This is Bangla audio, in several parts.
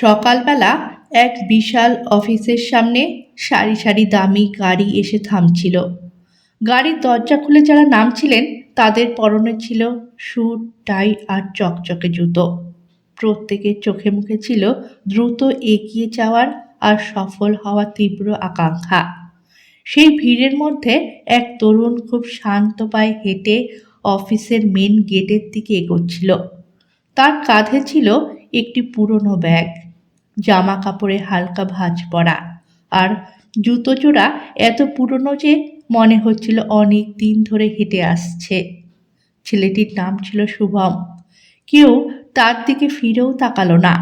সকালবেলা এক বিশাল অফিসের সামনে সারি সারি দামি গাড়ি এসে থামছিল। গাড়ির দরজা খুলে যারা নামছিলেন, তাদের পরনে ছিল স্যুট টাই আর চকচকে জুতো। প্রত্যেকের চোখে মুখে ছিল দ্রুত এগিয়ে যাওয়ার আর সফল হওয়ার তীব্র আকাঙ্ক্ষা। সেই ভিড়ের মধ্যে এক তরুণ খুব শান্ত পায়ে হেঁটে অফিসের মেন গেটের দিকে এগোচ্ছিল। তার কাঁধে ছিল একটি পুরনো ব্যাগ জামা কাপড়ে হালকা ভাঁজ পড়া আর জুতো জোড়া এত পুরনো যে মনে হচ্ছিল অনেক দিন ধরে হেঁটে আসছে। ছেলেটির নাম ছিল শুভম। কেউ তার দিকে ফিরেও তাকালো না,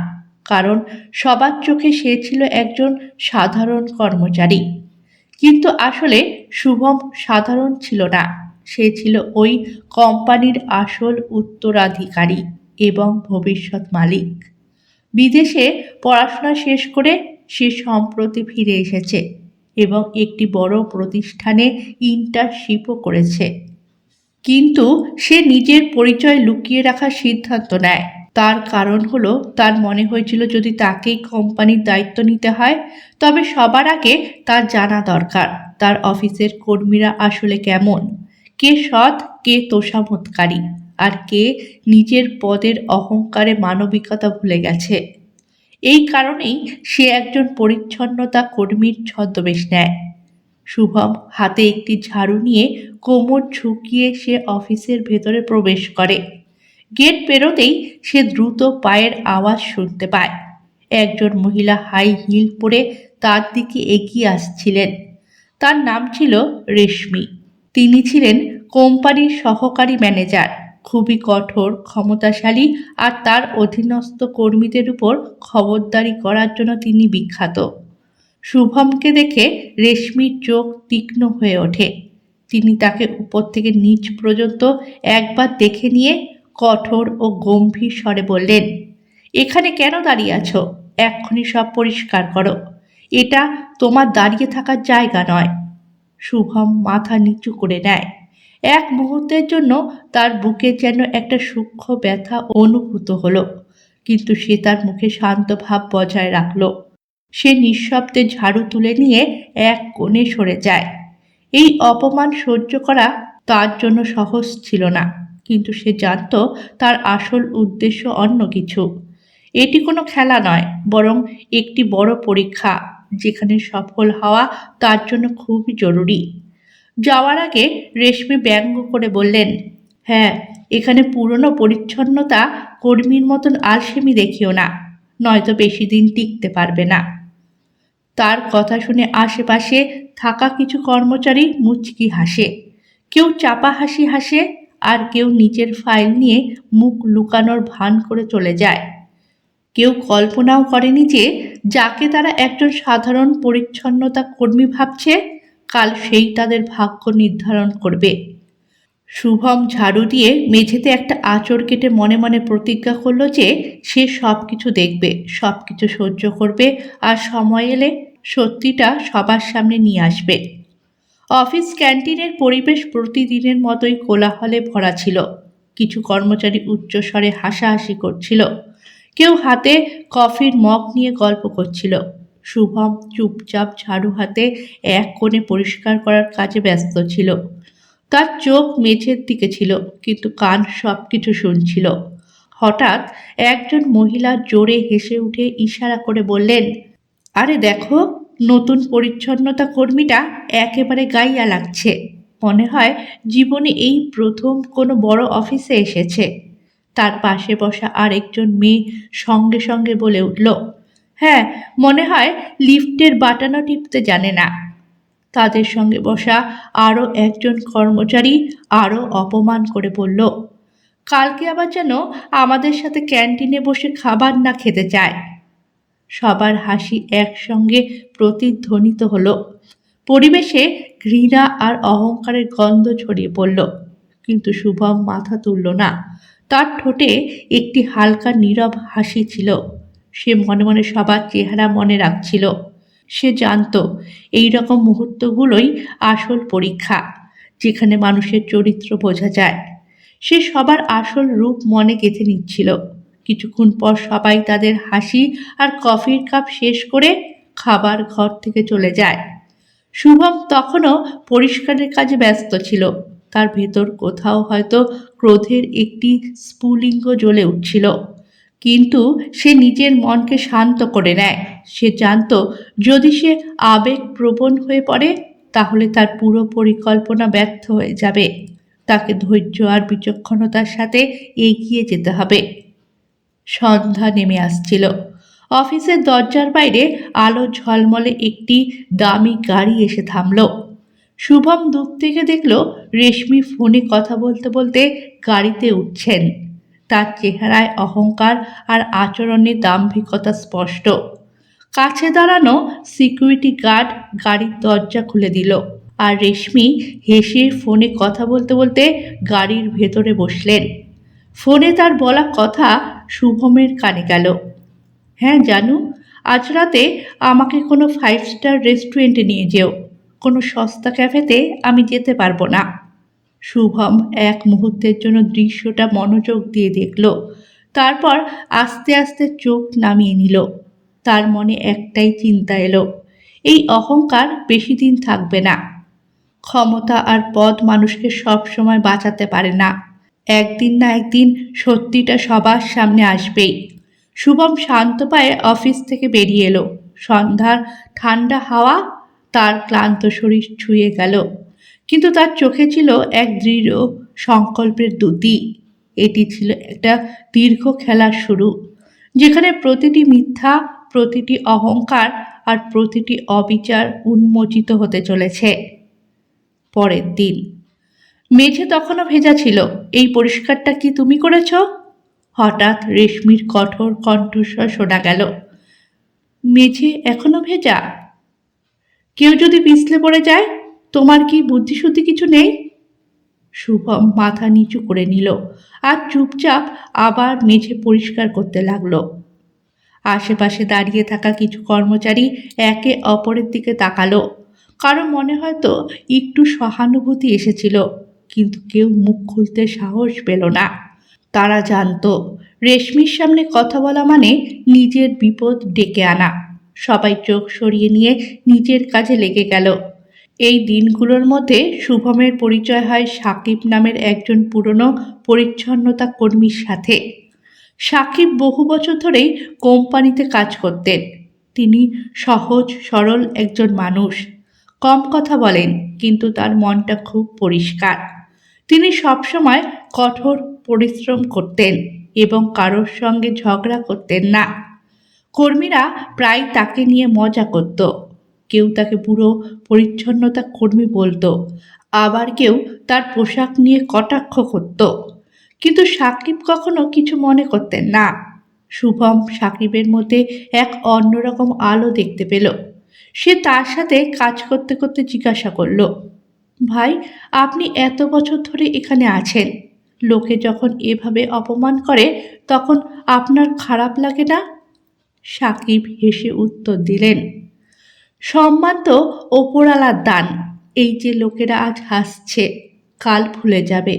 কারণ সবার চোখে সে ছিল একজন সাধারণ কর্মচারী। কিন্তু আসলে শুভম সাধারণ ছিল না, সে ছিল ওই কোম্পানির আসল উত্তরাধিকারী। এবং ভবিষ্যৎ মালিক। বিদেশে পড়াশোনা শেষ করে সে সম্প্রতি ফিরে এসেছে এবং একটি বড় প্রতিষ্ঠানে ইন্টার্নশিপও করেছে। কিন্তু সে নিজের পরিচয় লুকিয়ে রাখার সিদ্ধান্ত নেয়। তার কারণ হলো, তার মনে হয়েছিল যদি তাকেই কোম্পানির দায়িত্ব নিতে হয়, তবে সবার আগে তার জানা দরকার, তার অফিসের কর্মীরা আসলে কেমন, কে সৎ, কে তোষামতকারী আর কে নিজের পদের অহংকারে মানবিকতা ভুলে গেছে। এই কারণেই সে একজন পরিচ্ছন্নতা কর্মীর ছদ্মবেশ নেয়। শুভম হাতে একটি ঝাড়ু নিয়ে কোমর ঝুঁকিয়ে সে অফিসের ভেতরে প্রবেশ করে। গেট পেরোতেই সে দ্রুত পায়ের আওয়াজ শুনতে পায়। একজন মহিলা হাই হিল পরে তার দিকে এগিয়ে আসছিলেন। তার নাম ছিল রেশমি। তিনি ছিলেন কোম্পানির সহকারী ম্যানেজার। খুবই কঠোর, ক্ষমতাশালী আর তার অধীনস্থ কর্মীদের উপর খবরদারি করার জন্য তিনি বিখ্যাত। শুভমকে দেখে রেশমির চোখ তীক্ষ্ণ হয়ে ওঠে। তিনি তাকে উপর থেকে নিচ পর্যন্ত একবার দেখে নিয়ে কঠোর ও গম্ভীর স্বরে বললেন, এখানে কেন দাঁড়িয়ে আছো? এক্ষুনি সব পরিষ্কার করো। এটা তোমার দাঁড়িয়ে থাকার জায়গা নয়। শুভম মাথা নিচু করে নেয়। এক মুহূর্তের জন্য তার বুকে যেন একটা সূক্ষ্ম ব্যথা অনুভূত হলো, কিন্তু সে তার মুখে শান্ত ভাব বজায় রাখল। সে নিঃশব্দে ঝাড়ু তুলে নিয়ে এক কোণে সরে যায়। এই অপমান সহ্য করা তার জন্য সহজ ছিল না, কিন্তু সে জানত তার আসল উদ্দেশ্য অন্য কিছু। এটি কোনো খেলা নয়, বরং একটি বড় পরীক্ষা, যেখানে সফল হওয়া তার জন্য খুবই জরুরি। যাওয়ার আগে রেশমি ব্যঙ্গ করে বললেন হ্যাঁ এখানে পুরনো পরিচ্ছন্নতা কর্মীর মতন আলসেমি দেখিও না, নয়তো বেশি দিন টিকতে পারবে না। তার কথা শুনে আশেপাশে থাকা কিছু কর্মচারী মুচকি হাসে। কেউ চাপা হাসি হাসে আর কেউ নিজের ফাইল নিয়ে মুখ লুকানোর ভান করে চলে যায়। কেউ কল্পনাও করেনি যে, যাকে তারা একজন সাধারণ পরিচ্ছন্নতা কর্মী ভাবছে কাল সেই তাদের ভাগ্য নির্ধারণ করবে। শুভম ঝাড়ু দিয়ে মেঝেতে একটা আঁচড় কেটে মনে মনে প্রতিজ্ঞা করল যে সে সব কিছু দেখবে সব কিছু সহ্য করবে আর সময় এলে সত্যিটা সবার সামনে নিয়ে আসবে। অফিস ক্যান্টিনের পরিবেশ প্রতিদিনের মতোই কোলাহলে ভরা ছিল। কিছু কর্মচারী উচ্চস্বরে হাসাহাসি করছিল। কেউ হাতে কফির মগ নিয়ে গল্প করছিল। শুভম চুপচাপ ঝাড়ু হাতে এক কোণে পরিষ্কার করার কাজে ব্যস্ত ছিল। তার চোখ মেঝের দিকে ছিল, কিন্তু কান সব কিছু শুনছিল। হঠাৎ একজন মহিলা জোরে হেসে উঠে ইশারা করে বললেন, আরে দেখো, নতুন পরিচ্ছন্নতা কর্মীটা একেবারে গাইয়া লাগছে। মনে হয় জীবনে এই প্রথম কোনো বড় অফিসে এসেছে। তার পাশে বসা আরেকজন মেয়ে সঙ্গে সঙ্গে বলে উঠল হ্যাঁ মনে হয় লিফটের বাটানো টিপতে জানে না। তাদের সঙ্গে বসা আরও একজন কর্মচারী আরও অপমান করে বলল, কালকে আবার যেন আমাদের সাথে ক্যান্টিনে বসে খাবার না খেতে চায়। সবার হাসি একসঙ্গে প্রতিধ্বনিত হলো। পরিবেশে ঘৃণা আর অহংকারের গন্ধ ছড়িয়ে পড়ল, কিন্তু শুভম মাথা তুলল না। তার ঠোঁটে একটি হালকা নীরব হাসি ছিল। সে মনে মনে সবার চেহারা মনে রাখছিল। সে জানত এই রকম মুহূর্তগুলোই আসল পরীক্ষা, যেখানে মানুষের চরিত্র বোঝা যায়। সে সবার আসল রূপ মনে গেঁথে নিচ্ছিল। কিছুক্ষণ পর সবাই তাদের হাসি আর কফির কাপ শেষ করে খাবার ঘর থেকে চলে যায়। শুভম তখনও পরিষ্কারের কাজে ব্যস্ত ছিল। তার ভেতর কোথাও হয়তো ক্রোধের একটি স্ফুলিঙ্গ জ্বলে উঠছিল। কিন্তু সে নিজের মনকে শান্ত করে নেয়। সে জানতো, যদি সে আবেগপ্রবণ হয়ে পড়ে, তাহলে তার পুরো পরিকল্পনা ব্যর্থ হয়ে যাবে। তাকে ধৈর্য আর বিচক্ষণতার সাথে এগিয়ে যেতে হবে। সন্ধ্যা নেমে আসছিল। অফিসের দরজার বাইরে আলো ঝলমলে একটি দামি গাড়ি এসে থামল। শুভম দূর থেকে দেখল, রেশমি ফোনে কথা বলতে বলতে গাড়িতে উঠছেন। তার চেহারায় অহংকার আর আচরণে দাম্ভিকতা স্পষ্ট। কাছে দাঁড়ানো সিকিউরিটি গার্ড গাড়ির দরজা খুলে দিল আর রেশমি হেসে ফোনে কথা বলতে বলতে গাড়ির ভেতরে বসলেন। ফোনে তার বলা কথা শুভমের কানে গেল। হ্যাঁ জানু, আজ রাতে আমাকে কোনো ফাইভ স্টার রেস্টুরেন্টে নিয়ে যেও। কোনো সস্তা ক্যাফেতে আমি যেতে পারব না। শুভম এক মুহূর্তের জন্য দৃশ্যটা মনোযোগ দিয়ে দেখল। তারপর আস্তে আস্তে চোখ নামিয়ে নিল। তার মনে একটাই চিন্তা এলো, এই অহংকার বেশি দিন থাকবে না। ক্ষমতা আর পদ মানুষকে সব সময় বাঁচাতে পারে না। একদিন না একদিন সত্যিটা সবার সামনে আসবেই। শুভম শান্ত পায়ে অফিস থেকে বেরিয়ে এলো। সন্ধ্যার ঠান্ডা হাওয়া, তার ক্লান্ত শরীর ছুঁয়ে গেল। কিন্তু তার চোখে ছিল এক দৃঢ় সংকল্পের দ্যুতি এটি ছিল একটা দীর্ঘ খেলার শুরু, যেখানে প্রতিটি মিথ্যা, প্রতিটি অহংকার আর প্রতিটি অবিচার উন্মোচিত হতে চলেছে। পরের দিন, মেঝে তখনও ভেজা ছিল, এই পরিষ্কারটা কি তুমি করেছ? হঠাৎ রেশমির কঠোর কণ্ঠস্বর শোনা গেল, মেঝে এখনও ভেজা? কেউ যদি পিছলে পড়ে যায় তোমার কি বুদ্ধিশুদ্ধি কিছু নেই? শুভম মাথা নিচু করে নিল আর চুপচাপ আবার মেঝে পরিষ্কার করতে লাগল। আশেপাশে দাঁড়িয়ে থাকা কিছু কর্মচারী একে অপরের দিকে তাকালো। কারও মনে হয়তো একটু সহানুভূতি এসেছিল, কিন্তু কেউ মুখ খুলতে সাহস পেল না। তারা জানতো, রেশমির সামনে কথা বলা মানে নিজের বিপদ ডেকে আনা। সবাই চোখ সরিয়ে নিয়ে নিজের কাজে লেগে গেল। এই দিনগুলোর মধ্যে শুভমের পরিচয় হয় সাকিব নামের একজন পুরনো পরিচ্ছন্নতা কর্মীর সাথে। সাকিব বহু বছর ধরেই কোম্পানিতে কাজ করতেন। তিনি সহজ, সরল একজন মানুষ। কম কথা বলেন, কিন্তু তার মনটা খুব পরিষ্কার। তিনি সবসময় কঠোর পরিশ্রম করতেন এবং কারোর সঙ্গে ঝগড়া করতেন না। কর্মীরা প্রায় তাকে নিয়ে মজা করত। কেউ তাকে পুরো পরিচ্ছন্নতা কর্মী বলতো, আবার কেউ তার পোশাক নিয়ে কটাক্ষ করত। কিন্তু সাকিব কখনো কিছু মনে করতেন না। শুভম সাকিবের মধ্যে এক অন্যরকম আলো দেখতে পেল। সে তার সাথে কাজ করতে করতে জিজ্ঞাসা করল, ভাই, আপনি এত বছর ধরে এখানে আছেন। লোকে যখন এভাবে অপমান করে, তখন আপনার খারাপ লাগে না? সাকিব হেসে উত্তর দিলেন সম্মান তো ওপরালার দান। এই যে লোকেরা আজ হাসছে, কাল ভুলে যাবে।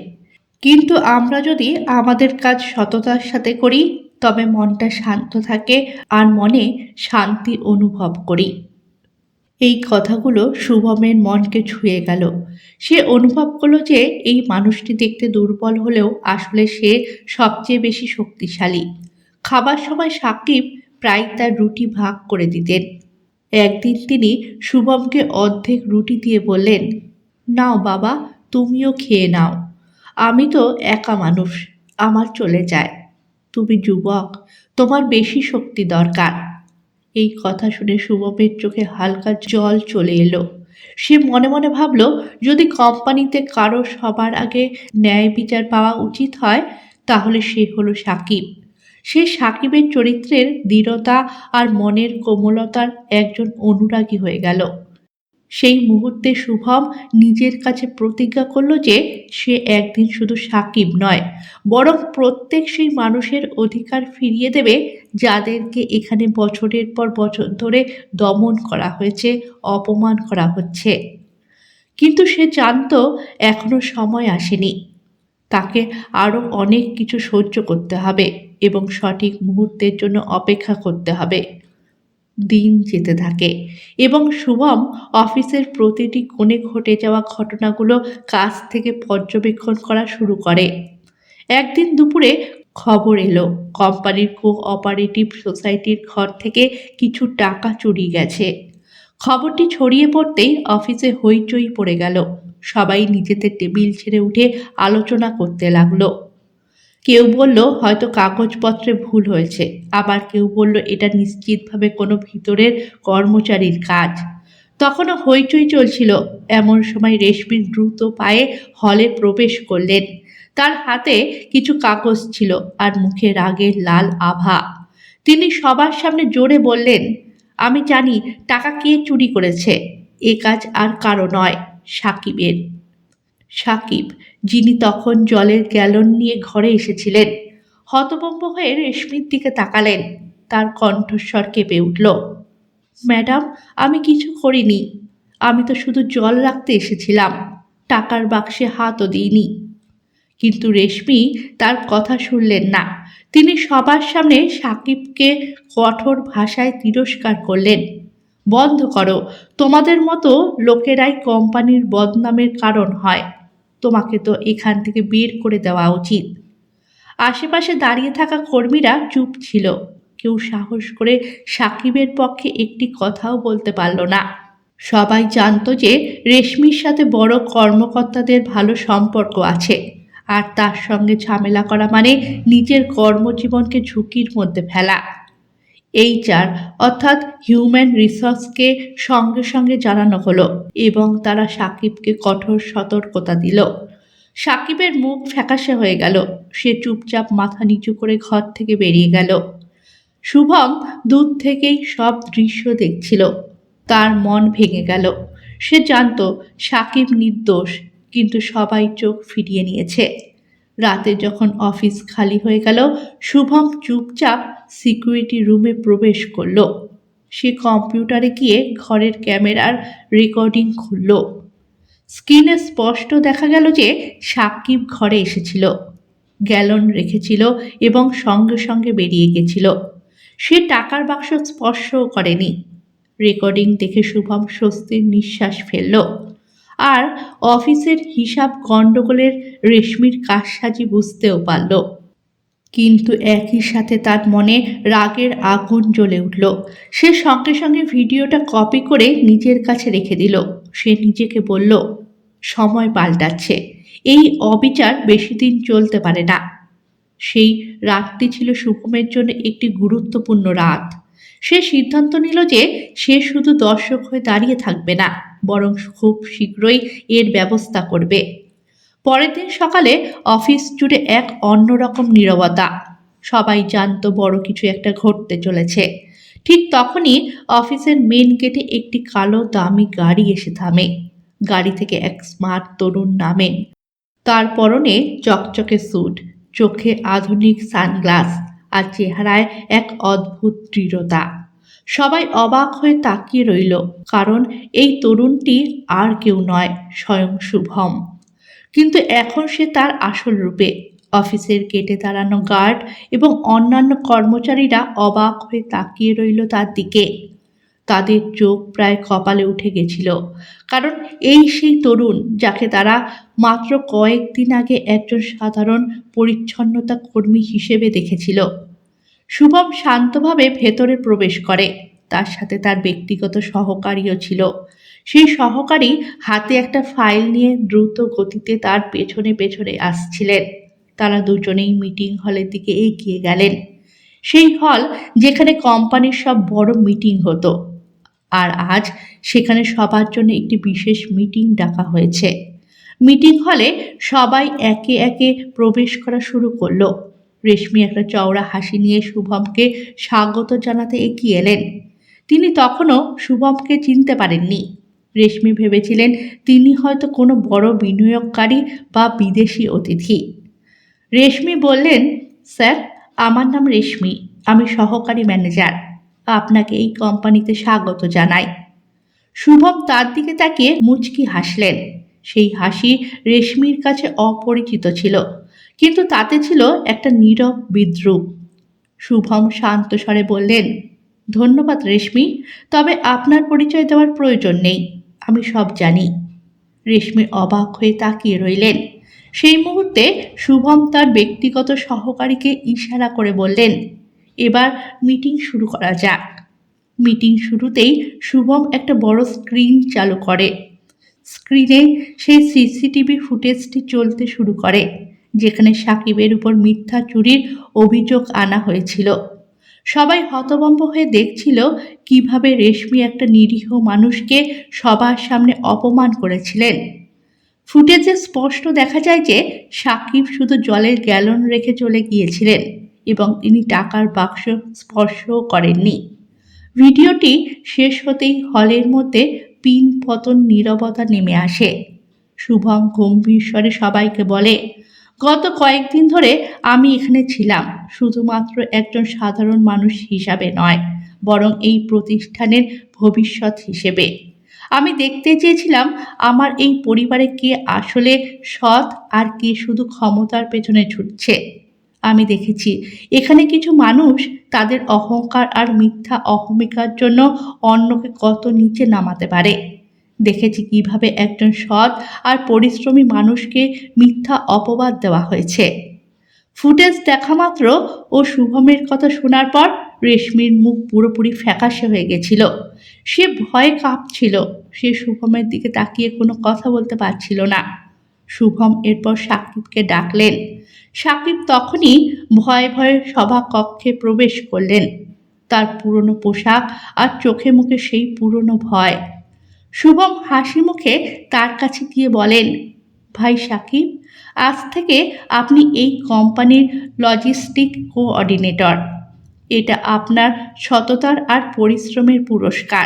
কিন্তু আমরা যদি আমাদের কাজ সততার সাথে করি, তবে মনটা শান্ত থাকে আর মনে শান্তি অনুভব করি। এই কথাগুলো শুভমের মনকে ছুঁয়ে গেল। সে অনুভব করল যে এই মানুষটি দেখতে দুর্বল হলেও আসলে সে সবচেয়ে বেশি শক্তিশালী। খাবার সময় সাকিব প্রায় তার রুটি ভাগ করে দিতেন। একদিন তিনি শুভমকে অর্ধেক রুটি দিয়ে বললেন, নাও বাবা, তুমিও খেয়ে নাও। আমি তো একা মানুষ, আমার চলে যায়। তুমি যুবক, তোমার বেশি শক্তি দরকার এই কথা শুনে শুভমের চোখে হালকা জল চলে এলো। সে মনে মনে ভাবল, যদি কোম্পানিতে কারও সবার আগে ন্যায় বিচার পাওয়া উচিত হয়, তাহলে সে হলো সাকিব। সে সাকিবের চরিত্রের দৃঢ়তা আর মনের কোমলতার একজন অনুরাগী হয়ে গেল। সেই মুহূর্তে শুভম নিজের কাছে প্রতিজ্ঞা করল যে সে একদিন শুধু সাকিব নয়, বরং প্রত্যেক সেই মানুষের অধিকার ফিরিয়ে দেবে যাদেরকে এখানে বছরের পর বছর ধরে দমন করা হয়েছে, অপমান করা হচ্ছে। কিন্তু সে জানতো এখনও সময় আসেনি। তাকে আরও অনেক কিছু সহ্য করতে হবে। এবং সঠিক মুহূর্তের জন্য অপেক্ষা করতে হবে। দিন যেতে থাকে এবং শুভম অফিসের প্রতিটি কোণে ঘটে যাওয়া ঘটনাগুলো কাছ থেকে পর্যবেক্ষণ করা শুরু করে। একদিন দুপুরে খবর এলো, কোম্পানির কোঅপারেটিভ সোসাইটির ঘর থেকে কিছু টাকা চুরি গেছে। খবরটি ছড়িয়ে পড়তেই অফিসে হইচই পড়ে গেল। সবাই নিজেদের টেবিল ছেড়ে উঠে আলোচনা করতে লাগল। কেউ বলল, হয়তো কাগজপত্রে ভুল হয়েছে। আবার কেউ বলল, এটা নিশ্চিতভাবে কোনো ভিতরের কর্মচারীর কাজ। তখনও হইচই চলছিল। এমন সময় রেশমির দ্রুত পায়ে হলে প্রবেশ করলেন। তার হাতে কিছু কাগজ ছিল আর মুখে রাগের লাল আভা। তিনি সবার সামনে জোরে বললেন, আমি জানি, টাকা কে চুরি করেছে। এ কাজ আর কারও নয়, সাকিবের। সাকিব, যিনি তখন জলের গ্যালন নিয়ে ঘরে এসেছিলেন, হতভম্ব হয়ে রেশমির দিকে তাকালেন। তার কণ্ঠস্বর কেঁপে উঠল, ম্যাডাম, আমি কিছু করিনি। আমি তো শুধু জল রাখতে এসেছিলাম, টাকার বাক্সে হাতও দিইনি। কিন্তু রেশমি তার কথা শুনলেন না। তিনি সবার সামনে সাকিবকে কঠোর ভাষায় তিরস্কার করলেন, বন্ধ করো, তোমাদের মতো লোকেরাই কোম্পানির বদনামের কারণ হয়। তোমাকে তো এখান থেকে বের করে দেওয়া উচিত। আশেপাশে দাঁড়িয়ে থাকা কর্মীরা চুপ ছিল। কেউ সাহস করে সাকিবের পক্ষে একটি কথাও বলতে পারল না। সবাই জানতো যে রেশমির সাথে বড় কর্মকর্তাদের ভালো সম্পর্ক আছে। আর তার সঙ্গে ঝামেলা করা মানে নিজের কর্মজীবনকে ঝুঁকির মধ্যে ফেলা। এইচআর অর্থাৎ হিউম্যান রিসোর্সকে সঙ্গে সঙ্গে জানানো হলো এবং তারা সাকিবকে কঠোর সতর্কতা দিল। সাকিবের মুখ ফ্যাকাশে হয়ে গেল। সে চুপচাপ মাথা নিচু করে ঘর থেকে বেরিয়ে গেল। শুভম দূর থেকেই সব দৃশ্য দেখছিল। তার মন ভেঙে গেল। সে জানতো সাকিব নির্দোষ, কিন্তু সবাই চোখ ফিরিয়ে নিয়েছে। রাতে যখন অফিস খালি হয়ে গেল, শুভম চুপচাপ সিকিউরিটি রুমে প্রবেশ করল। সে কম্পিউটারে গিয়ে ঘরের ক্যামেরার রেকর্ডিং খুলল। স্ক্রিনে স্পষ্ট দেখা গেল যে সাকিব ঘরে এসেছিল। গ্যালন রেখেছিল এবং সঙ্গে সঙ্গে বেরিয়ে গেছিল। সে টাকার বাক্স স্পর্শও করেনি। রেকর্ডিং দেখে শুভম স্বস্তির নিঃশ্বাস ফেলল। আর অফিসের হিসাব গণ্ডগোলের রেশমির কারসাজি বুঝতেও পারল। কিন্তু একই সাথে তার মনে রাগের আগুন জ্বলে উঠল। সে সঙ্গে সঙ্গে ভিডিওটা কপি করে নিজের কাছে রেখে দিল। সে নিজেকে বলল, সময় পাল্টাচ্ছে। এই অবিচার বেশি দিন চলতে পারে না। সেই রাতটি ছিল শুভমের জন্য একটি গুরুত্বপূর্ণ রাত সে সিদ্ধান্ত নিল যে সে শুধু দর্শক হয়ে দাঁড়িয়ে থাকবে না, বরং খুব শীঘ্রই এর ব্যবস্থা করবে। পরের দিন সকালে অফিস জুড়ে এক অন্যরকম নীরবতা। সবাই জানতো বড় কিছু একটা ঘটতে চলেছে। ঠিক তখনই অফিসের মেন গেটে একটি কালো দামি গাড়ি এসে থামে। গাড়ি থেকে এক স্মার্ট তরুণ নামেন তার পরনে চকচকে স্যুট, চোখে আধুনিক সানগ্লাস আর চেহারায় এক অদ্ভুত দৃঢ়তা। সবাই অবাক হয়ে তাকিয়ে রইল, কারণ এই তরুণটি আর কেউ নয়, স্বয়ং শুভম। কিন্তু এখন সে তার আসল রূপে। অফিসের গেটে দাঁড়ানো গার্ড এবং অন্যান্য কর্মচারীরা অবাক হয়ে তাকিয়ে রইল তার দিকে। তাদের চোখ প্রায় কপালে উঠে গেছিল, কারণ এই সেই তরুণ যাকে তারা মাত্র কয়েকদিন আগে একজন সাধারণ পরিচ্ছন্নতা কর্মী হিসেবে দেখেছিল। শুভম শান্তভাবে ভেতরে প্রবেশ করে। তার সাথে তার ব্যক্তিগত সহকারীও ছিল। সেই সহকারী হাতে একটা ফাইল নিয়ে দ্রুত গতিতে তার পেছনে পেছনে আসছিলেন। তারা দুজনেই মিটিং হলের দিকে এগিয়ে গেলেন। সেই হল যেখানে কোম্পানির সব বড় মিটিং হতো। আর আজ সেখানে সবার জন্য একটি বিশেষ মিটিং ডাকা হয়েছে। মিটিং হলে সবাই একে একে প্রবেশ করা শুরু করল। রেশমি একটা চওড়া হাসি নিয়ে শুভমকে স্বাগত জানাতে এগিয়ে এলেন। তিনি তখনও শুভমকে চিনতে পারেননি। রেশমি ভেবেছিলেন তিনি হয়তো কোনো বড় বিনিয়োগকারী বা বিদেশি অতিথি। রেশমি বললেন, স্যার, আমার নাম রেশমি, আমি সহকারী ম্যানেজার। আপনাকে এই কোম্পানিতে স্বাগত জানাই। শুভম তার দিকে তাকিয়ে মুচকি হাসলেন। সেই হাসি রেশমির কাছে অপরিচিত ছিল, কিন্তু তাতে ছিল একটা নীরব বিদ্রুপ। শুভম শান্ত স্বরে বললেন, ধন্যবাদ রেশমি, তবে আপনার পরিচয় দেওয়ার প্রয়োজন নেই, আমি সব জানি। রেশমি অবাক হয়ে তাকিয়ে রইলেন। সেই মুহূর্তে শুভম তার ব্যক্তিগত সহকারীকে ইশারা করে বললেন, এবার মিটিং শুরু করা যাক। মিটিং শুরুতেই শুভম একটা বড় স্ক্রিন চালু করে। স্ক্রিনে সেই সিসিটিভি ফুটেজটি চলতে শুরু করে, যেখানে সাকিবের উপর মিথ্যা চুরির অভিযোগ আনা হয়েছিল। সবাই হতভম্ব হয়ে দেখছিল কীভাবে রেশমি একটা নিরীহ মানুষকে সবার সামনে অপমান করেছিলেন। ফুটেজে স্পষ্ট দেখা যায় যে সাকিব শুধু জলের গ্যালন রেখে চলে গিয়েছিলেন এবং তিনি টাকার বাক্স স্পর্শও করেননি। ভিডিওটি শেষ হতেই হলের মধ্যে পিন পতন নীরবতা নেমে আসে। শুভম গম্ভীর স্বরে সবাইকে বলে, গত কয়েকদিন ধরে আমি এখানে ছিলাম, শুধুমাত্র একজন সাধারণ মানুষ হিসাবে নয়, বরং এই প্রতিষ্ঠানের ভবিষ্যৎ হিসেবে। আমি দেখতে চেয়েছিলাম আমার এই পরিবারে কে আসলে সৎ আর কে শুধু ক্ষমতার পেছনে ছুটছে আমি দেখেছি। এখানে কিছু মানুষ তাদের অহংকার আর মিথ্যা অহমিকার জন্য অন্যকে কত নিচে নামাতে পারে। দেখেছি কীভাবে একজন সৎ আর পরিশ্রমী মানুষকে মিথ্যা অপবাদ দেওয়া হয়েছে। ফুটেজ দেখা মাত্র ও শুভমের কথা শোনার পর রেশমির মুখ পুরোপুরি ফ্যাকাশে হয়ে গেছিল। সে ভয়ে কাঁপছিল। সে শুভমের দিকে তাকিয়ে কোনো কথা বলতে পারছিল না। শুভম এরপর সাকিবকে ডাকলেন। সাকিব তখনই ভয়ে ভয়ে সভা কক্ষে প্রবেশ করলেন। তার পুরনো পোশাক আর চোখে মুখে সেই পুরনো ভয়। শুভম হাসি মুখে তার কাছে গিয়ে বলেন, ভাই সাকিব, আজ থেকে আপনি এই কোম্পানির লজিস্টিক কোঅর্ডিনেটর। এটা আপনার সততার আর পরিশ্রমের পুরস্কার।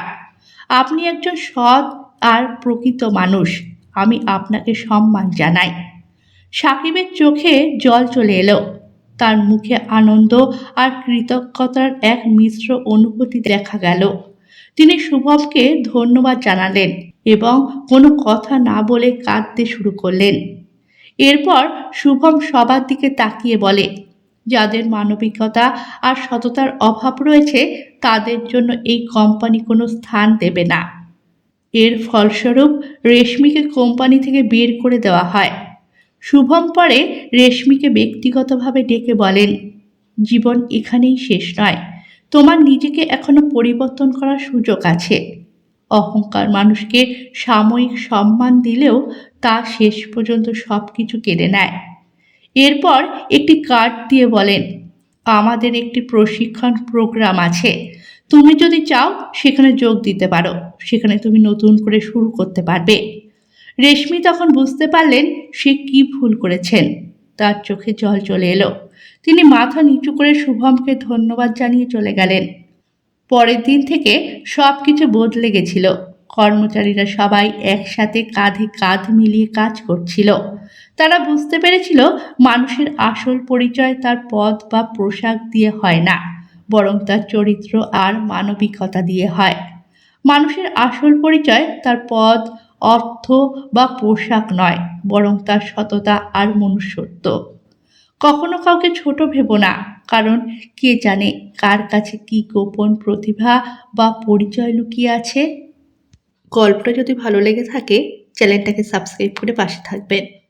আপনি একজন সৎ আর প্রকৃত মানুষ। আমি আপনাকে সম্মান জানাই। সাকিবের চোখে জল চলে এলো। তার মুখে আনন্দ আর কৃতজ্ঞতার এক মিশ্র অনুভূতি দেখা গেল। তিনি শুভমকে ধন্যবাদ জানালেন এবং কোনো কথা না বলে কাঁদতে শুরু করলেন। এরপর শুভম সবার দিকে তাকিয়ে বলে, যাদের মানবিকতা আর সততার অভাব রয়েছে, তাদের জন্য এই কোম্পানি কোনো স্থান দেবে না। এর ফলস্বরূপ রেশমিকে কোম্পানি থেকে বের করে দেওয়া হয়। শুভম পরে রেশমিকে ব্যক্তিগতভাবে ডেকে বলেন, জীবন এখানেই শেষ নয়। তোমার নিজেকে এখনও পরিবর্তন করার সুযোগ আছে। অহংকার মানুষকে সাময়িক সম্মান দিলেও তা শেষ পর্যন্ত সব কিছু কেড়ে নেয়। এরপর একটি কার্ড দিয়ে বলেন, আমাদের একটি প্রশিক্ষণ প্রোগ্রাম আছে। তুমি যদি চাও সেখানে যোগ দিতে পারো। সেখানে তুমি নতুন করে শুরু করতে পারবে। রেশমি তখন বুঝতে পারলেন সে কি ভুল করেছেন। তার চোখে জল চলে এলো। তিনি মাথা নিচু করে শুভমকে ধন্যবাদ জানিয়ে চলে গেলেন। পরের দিন থেকে সব কিছু বদলে গেছিল। কর্মচারীরা সবাই একসাথে কাঁধে কাঁধ মিলিয়ে কাজ করছিল। তারা বুঝতে পেরেছিল মানুষের আসল পরিচয় তার পদ বা পোশাক দিয়ে হয় না, বরং তার চরিত্র আর মানবিকতা দিয়ে হয়। মানুষের আসল পরিচয় তার পদ অর্থ বা পোশাক নয়, বরং তার সততা আর মনুষ্যত্ব। কখনো কাউকে ছোট ভেব না, কারণ কে জানে কার কাছে কি গোপন প্রতিভা বা পরিচয় লুকিয়ে আছে। গল্পটা যদি ভালো লেগে থাকে, চ্যানেলটাকে সাবস্ক্রাইব করে পাশে থাকবেন।